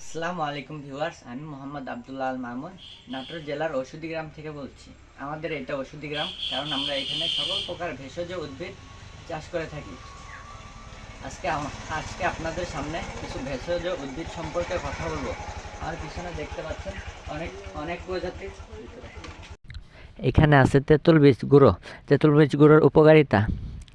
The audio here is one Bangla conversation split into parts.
আসসালামু আলাইকুম ভিউয়ার্স, আমি মোহাম্মদ আবদুল্লাহ আল মামুন, নাটোর জেলার ওষুধি গ্রাম থেকে বলছি। আমাদের এটা ওষুধি গ্রাম, কারণ আমরা এখানে সকল প্রকার ভেষজ উদ্ভিদ চাষ করে থাকি। আজকে আজকে আপনাদের সামনে কিছু ভেষজ উদ্ভিদ সম্পর্কে কথা বলব। আর পিছনে দেখতে পাচ্ছেন অনেক অনেক প্রজাতির। এখানে আছে তেঁতুল বীজ গুঁড়ো। তেঁতুল বীজ গুঁড়োর উপকারিতা?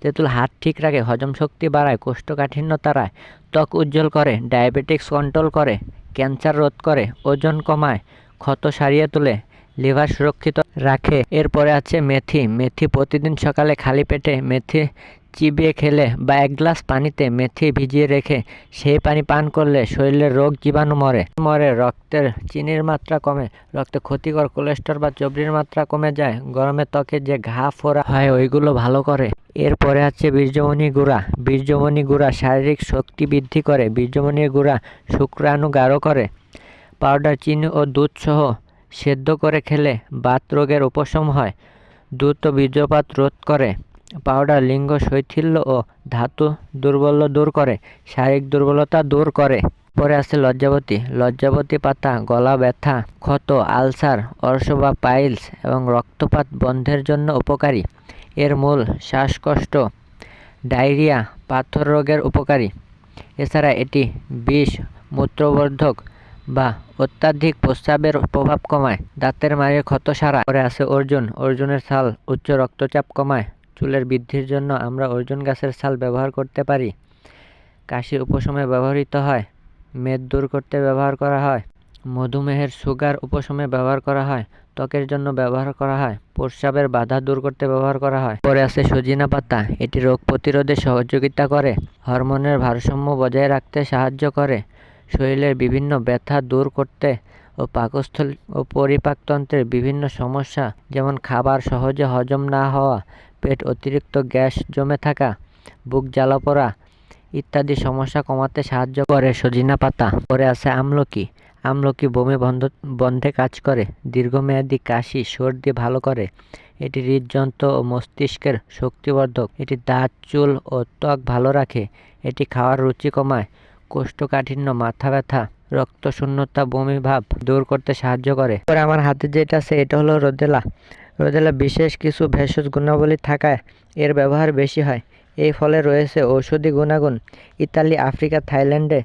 তেঁতুল হাত ঠিক রাখে, হজম শক্তি বাড়ায়, কোষ্ঠকাঠিন্য তারায় ত্বক উজ্জ্বল করে, ডায়াবেটিক্স কন্ট্রোল করে, ক্যান্সার রোধ করে, ওজন কমায়, ক্ষত সারিয়ে তোলে, লিভার সুরক্ষিত রাখে। এরপরে আছে মেথি। মেথি প্রতিদিন সকালে খালি পেটে মেথি চিবিয়ে খেলে বা এক গ্লাস পানিতে মেথি ভিজিয়ে রেখে সেই পানি পান করলে শরীরের রোগ জীবাণু মরে। মরে, রক্তের চিনির মাত্রা কমে, রক্তে ক্ষতিকর কোলেস্ট্রল বা চর্বির মাত্রা কমে যায়, গরমে ত্বকে যে ঘা ফোড়া হয়, ওইগুলো ভালো করে এরপরে আছে বীর্যমণি গুঁড়া। বীর্যমণি গুঁড়া শারীরিক শক্তি বৃদ্ধি করে। বীর্যমণি গুঁড়া শুক্রাণু গাঢ় করে। পাউডার, চিনি ও দুধ সহ সেদ্ধ করে খেলে বাত রোগের উপশম হয়। দ্রুত বীর্যপাত রোধ করে। পাউডার লিঙ্গ শৈথিল্য ও ধাতু দুর্বল্য দূর করে। শারীরিক দুর্বলতা দূর করে। পরে আছে লজ্জাবতী। লজ্জাবতী পাতা, গলা ব্যথা, ক্ষত, আলসার, অর্শ বা পাইলস এবং রক্তপাত বন্ধের জন্য উপকারী। এর মূল শ্বাসকষ্ট, ডায়রিয়া, পাথর রোগের উপকারী। এছাড়া এটি বিষ, মূত্রবর্ধক বা অত্যাধিক প্রস্রাবের প্রভাব কমায়। দাঁতের মায়ের ক্ষত সারা, পরে আছে অর্জুন। অর্জুনের ছাল উচ্চ রক্তচাপ কমায়। চুলের বৃদ্ধির জন্য আমরা অর্জুন গাছের ছাল ব্যবহার করতে পারি। কাশি উপশমে ব্যবহৃত হয়। মেদ দূর করতে ব্যবহার করা হয়। মধুমেহের সুগার উপশমে ব্যবহার করা হয়, ত্বকের জন্য ব্যবহার করা হয়, প্রস্রাবের বাধা দূর করতে ব্যবহার করা হয়। পরে আছে সজিনা পাতা, এটি রোগ প্রতিরোধে সহযোগিতা করে, হরমোনের ভারসাম্য বজায় রাখতে সাহায্য করে, শরীরের বিভিন্ন ব্যথা দূর করতে ও পাকস্থল ও পরিপাকতন্ত্রের বিভিন্ন সমস্যা, যেমন খাবার সহজে হজম না হওয়া, পেট অতিরিক্ত গ্যাস জমে থাকা, বুক জ্বালা পোড়া ইত্যাদি সমস্যা কমাতে সাহায্য করে সজিনা পাতা। পরে আছে আমলকি আমলকি বমি বন্ধ বন্ধে কাজ করে, দীর্ঘমেয়াদী কাশি, সর্দি ভালো করে। এটি হৃদযন্ত্র ও মস্তিষ্কের শক্তিবর্ধক। এটি দাঁত, চুল ও ত্বক ভালো রাখে। এটি খাওয়ার রুচি কমায়। কোষ্ঠকাঠিন্য, মাথা ব্যথা, রক্ত শূন্যতা, বমি ভাব দূর করতে সাহায্য করে। পরে আমার হাতে যেটা আছে, এটা হলো রোদেলা। রোদেলা বিশেষ কিছু ভেষজ গুণাবলী থাকায় এর ব্যবহার বেশি হয়। এই ফলে রয়েছে ঔষধি গুণাগুণ। ইতালি, আফ্রিকা, থাইল্যান্ডে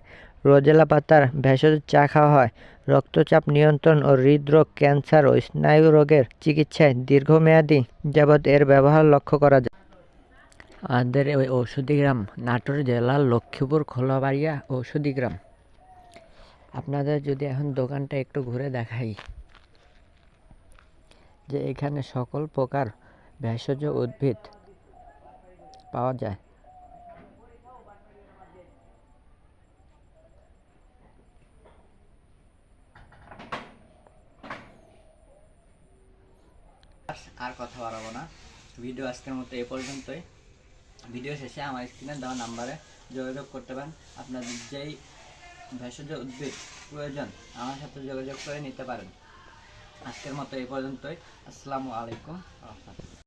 রোজেলা পাতার ভেষজ চা খাওয়া হয়। রক্তচাপ নিয়ন্ত্রণ ও হৃদরোগ, ক্যান্সার ও স্নায়ু রোগের চিকিৎসায় দীর্ঘমেয়াদী যাবৎ এর ব্যবহার লক্ষ্য করা যায়। আমাদের ওই ঔষধি গ্রাম, নাটোর জেলার লক্ষ্মীপুর, খোলাবাড়িয়া ঔষধি গ্রাম। আপনাদের যদি এখন দোকানটা একটু ঘুরে দেখাই, যে এখানে সকল প্রকার ভেষজ উদ্ভিদ পাওয়া যায়। আর কথা বাড়াবো না। ভিডিও আজকের মতো এ পর্যন্তই। ভিডিও শেষে আমার স্ক্রিনে দেওয়া নাম্বারে যোগাযোগ করতে পারেন। আপনাদের যেই ভেষজ উদ্ভিদ প্রয়োজন, আমার সাথে যোগাযোগ করে নিতে পারেন। আজকের মতো এ পর্যন্তই। আসসালামু আলাইকুম। রহমতুল্লাহ